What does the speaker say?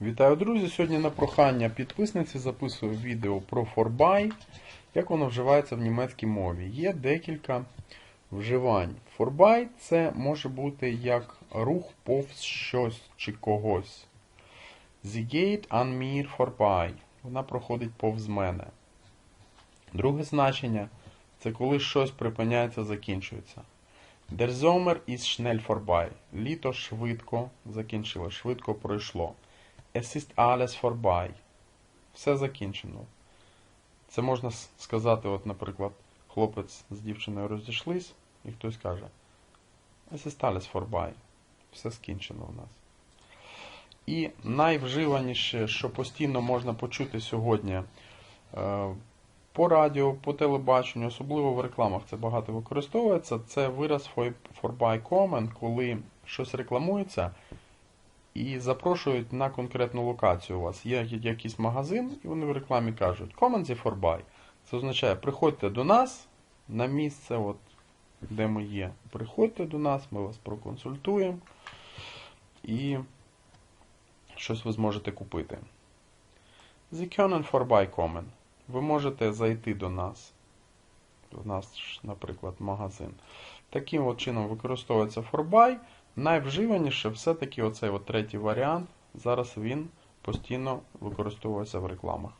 Вітаю, друзі! Сьогодні на прохання підписниці записую відео про форбай, як воно вживається в німецькій мові. Є декілька вживань. Форбай це може бути як рух повз щось чи когось. Sie geht an mir vorbei. Вона проходить повз мене. Друге значення це коли щось припиняється, закінчується. Der Sommer ist schnell vorbei. Літо швидко закінчилось, швидко пройшло. Es ist alles vorbei. Все закінчено. Це можна сказати, от, наприклад, хлопець з дівчиною розійшлись, і хтось каже Es ist alles vorbei. Все скінчено в нас. І найвживаніше, що постійно можна почути сьогодні е, по радіо, по телебаченню, особливо в рекламах це багато використовується, це вираз for- коли щось рекламується і запрошують на конкретну локацію у вас. Є якийсь магазин, і вони в рекламі кажуть Kommen Sie vorbei. Це означає, приходьте до нас на місце, от, де ми є. Приходьте до нас, ми вас проконсультуємо і щось ви зможете купити. Sie können vorbeikommen. Ви можете зайти до нас. У нас, наприклад, магазин. Таким от чином використовується форбай. Найвживаніше все-таки оцей от третій варіант. Зараз він постійно використовується в рекламах.